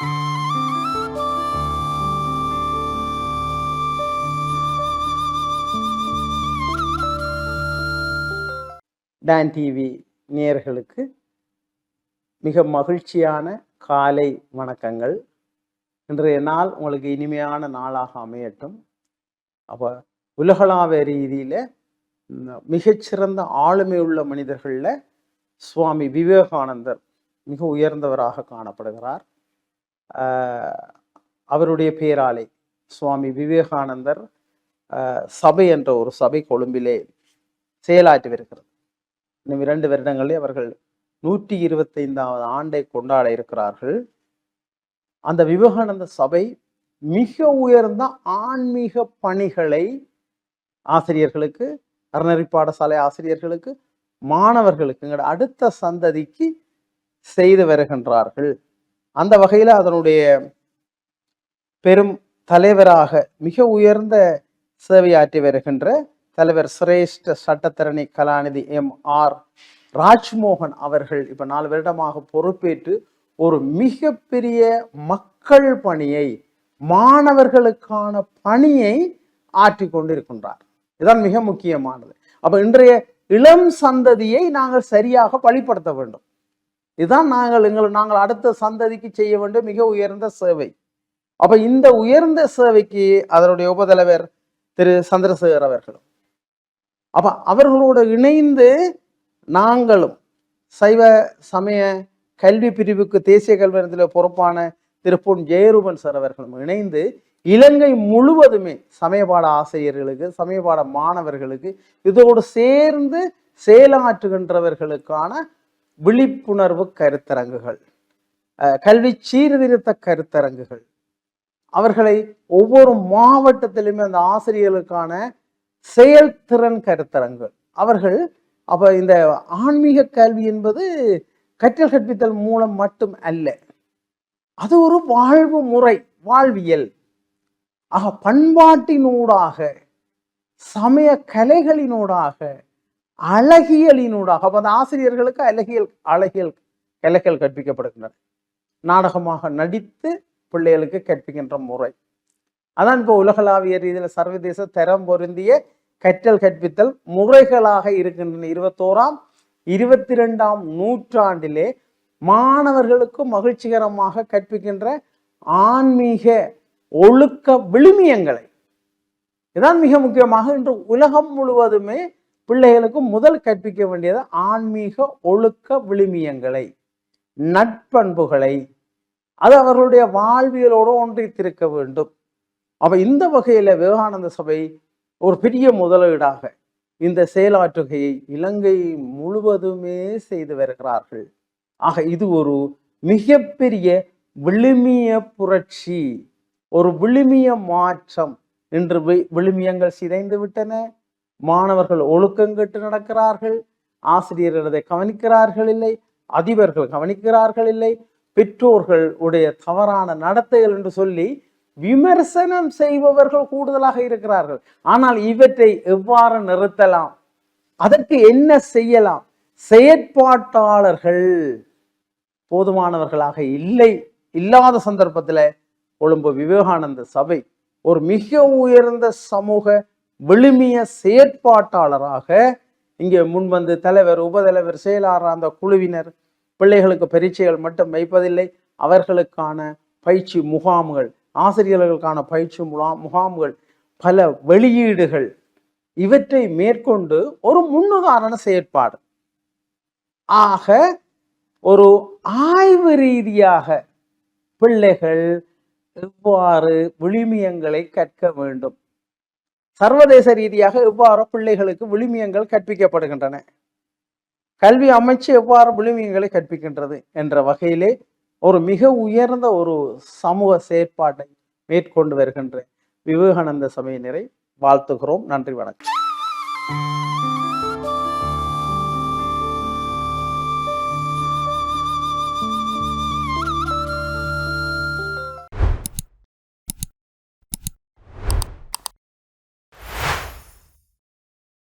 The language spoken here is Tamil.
டான் டிவி நேயர்களுக்கு மிக மகிழ்ச்சியான காலை வணக்கங்கள். இன்றைய நாள் உங்களுக்கு இனிமையான நாளாக அமையட்டும். அப்போ உலகளாவிய ரீதியில் மிகச்சிறந்த ஆளுமை உள்ள மனிதர்களில் சுவாமி விவேகானந்தர் மிக உயர்ந்தவராக காணப்படுகிறார். அவருடைய பேராலே சுவாமி விவேகானந்தர் சபை என்ற ஒரு சபை கொழும்பிலே செயலாற்றி வருகிறது இன்னும் இரண்டு வருடங்களே அவர்கள் நூற்றி இருபத்தைந்தாவது ஆண்டை கொண்டாட இருக்கிறார்கள். அந்த விவேகானந்த சபை மிக உயர்ந்த ஆன்மீக பணிகளை ஆசிரியர்களுக்கு அறநெறி பாடசாலை ஆசிரியர்களுக்கு மாணவர்களுக்கு எங்களோட அடுத்த சந்ததிக்கு செய்து வருகின்றார்கள். அந்த வகையில் அதனுடைய பெரும் தலைவராக மிக உயர்ந்த சேவையாற்றி வருகின்ற தலைவர் சிரேஷ்ட சட்டத்தரணி கலாநிதி எம். ஆர். ராஜ்மோகன் அவர்கள் இப்போ நாலு வருடமாக பொறுப்பேற்று ஒரு மிகப்பெரிய மக்கள் பணியை மாணவர்களுக்கான பணியை ஆற்றி கொண்டிருக்கின்றார். இதுதான் மிக முக்கியமானது. அப்போ இன்றைய இளம் சந்ததியை நாங்கள் சரியாக வழிப்படுத்த வேண்டும். இதுதான் நாங்கள் எங்கள் நாங்கள் அடுத்த சந்ததிக்கு செய்ய வேண்டிய மிக உயர்ந்த சேவை. அப்ப இந்த உயர்ந்த சேவைக்கு அதனுடைய உபதலைவர் திரு சந்திரசேகர் அவர்களும் அப்ப அவர்களோடு இணைந்து நாங்களும் சைவ சமய கல்வி பிரிவுக்கு தேசிய கல்வி நிலையத்தில் பொறுப்பான திரு பொன் ஜெயரூபன் சார் அவர்களும் இணைந்து இலங்கை முழுவதுமே சமயபாட ஆசிரியர்களுக்கு சமயபாட மாணவர்களுக்கு இதோடு சேர்ந்து செயலாற்றுகின்றவர்களுக்கான விழிப்புணர்வு கருத்தரங்குகள் கல்வி சீர்திருத்த கருத்தரங்குகள். அவர்களை ஒவ்வொரு மாவட்டத்திலுமே அந்த ஆசிரியர்களுக்கான செயல்திறன் கருத்தரங்குகள். அவர்கள் அப்போ இந்த ஆன்மீக கல்வி என்பது கற்றல் கற்பித்தல் மூலம் மட்டும் அல்ல. அது ஒரு வாழ்வு முறை வாழ்வியல். ஆக பண்பாட்டினூடாக சமய கலைகளினூடாக அழகியலினூடாக அப்போ அந்த ஆசிரியர்களுக்கு அழகியல் அழகியல் கலைகள் கற்பிக்கப்படுகின்றன. நாடகமாக நடித்து பிள்ளைகளுக்கு கற்பிக்கின்ற முறை. அதான் இப்போ உலகளாவிய ரீதியில் சர்வதேச தரம் பொருந்திய கற்றல் கற்பித்தல் முறைகளாக இருக்கின்றன. இருபத்தோராம் இருபத்தி ரெண்டாம் நூற்றாண்டிலே மாணவர்களுக்கு மகிழ்ச்சிகரமாக கற்பிக்கின்ற ஆன்மீக ஒழுக்க விழுமியங்களை. இதான் மிக முக்கியமாக இன்று உலகம் முழுவதுமே பிள்ளைகளுக்கு முதல் கற்பிக்க வேண்டியது ஆன்மீக ஒழுக்க விழுமியங்களை நட்பண்புகளை அது அவர்களுடைய வாழ்வியலோடு ஒன்றித்திருக்க வேண்டும். அப்போ இந்த வகையில் விவேகானந்த சபை ஒரு பெரிய முதலீடாக இந்த செயலாற்றுகையை இலங்கை முழுவதுமே செய்து வருகிறார்கள். ஆக இது ஒரு மிகப்பெரிய விழுமிய புரட்சி ஒரு விழுமிய மாற்றம் இன்று விழுமியங்கள் சிதைந்து விட்டன. மாணவர்கள் ஒழுக்கங்கெட்டு நடக்கிறார்கள். ஆசிரியர்கள் அதை கவனிக்கிறார்கள் இல்லை. அதிபர்கள் கவனிக்கிறார்கள் இல்லை. பெற்றோர்கள் உடைய தவறான நடத்தைகள் என்று சொல்லி விமர்சனம் செய்பவர்கள் கூடுதலாக இருக்கிறார்கள். ஆனால் இவற்றை எவ்வாறு நிறுத்தலாம்? அதற்கு என்ன செய்யலாம்? செயற்பாட்டாளர்கள் போதுமானவர்களாக இல்லை. இல்லாத சந்தர்ப்பத்தில் கொழும்பு விவேகானந்த சபை ஒரு மிக உயர்ந்த சமூக விழுமிய செயற்பாட்டாளராக இங்கே முன்வந்து தலைவர் உபதலைவர் செயலாளர் அந்த குழுவினர் பிள்ளைகளுக்கு பரீட்சைகள் மட்டும் வைப்பதில்லை. அவர்களுக்கான பயிற்சி முகாம்கள் ஆசிரியர்களுக்கான பயிற்சி முலா முகாம்கள் பல வெளியீடுகள் இவற்றை மேற்கொண்டு ஒரு முன்னுதாரண செயற்பாடு. ஆக ஒரு ஆய்வு ரீதியாக பிள்ளைகள் எவ்வாறு விழுமியங்களை கற்க வேண்டும்? சர்வதேச ரீதியாக எவ்வாறு பிள்ளைகளுக்கு விழுமியங்கள் கற்பிக்கப்படுகின்றன? கல்வி அமைச்சு எவ்வாறு விழுமியங்களை கற்பிக்கின்றது என்ற வகையிலே ஒரு மிக உயர்ந்த ஒரு சமூக செயற்பாட்டை மேற்கொண்டு வருகின்ற விவேகானந்த சபையினரை வாழ்த்துகிறோம். நன்றி வணக்கம்.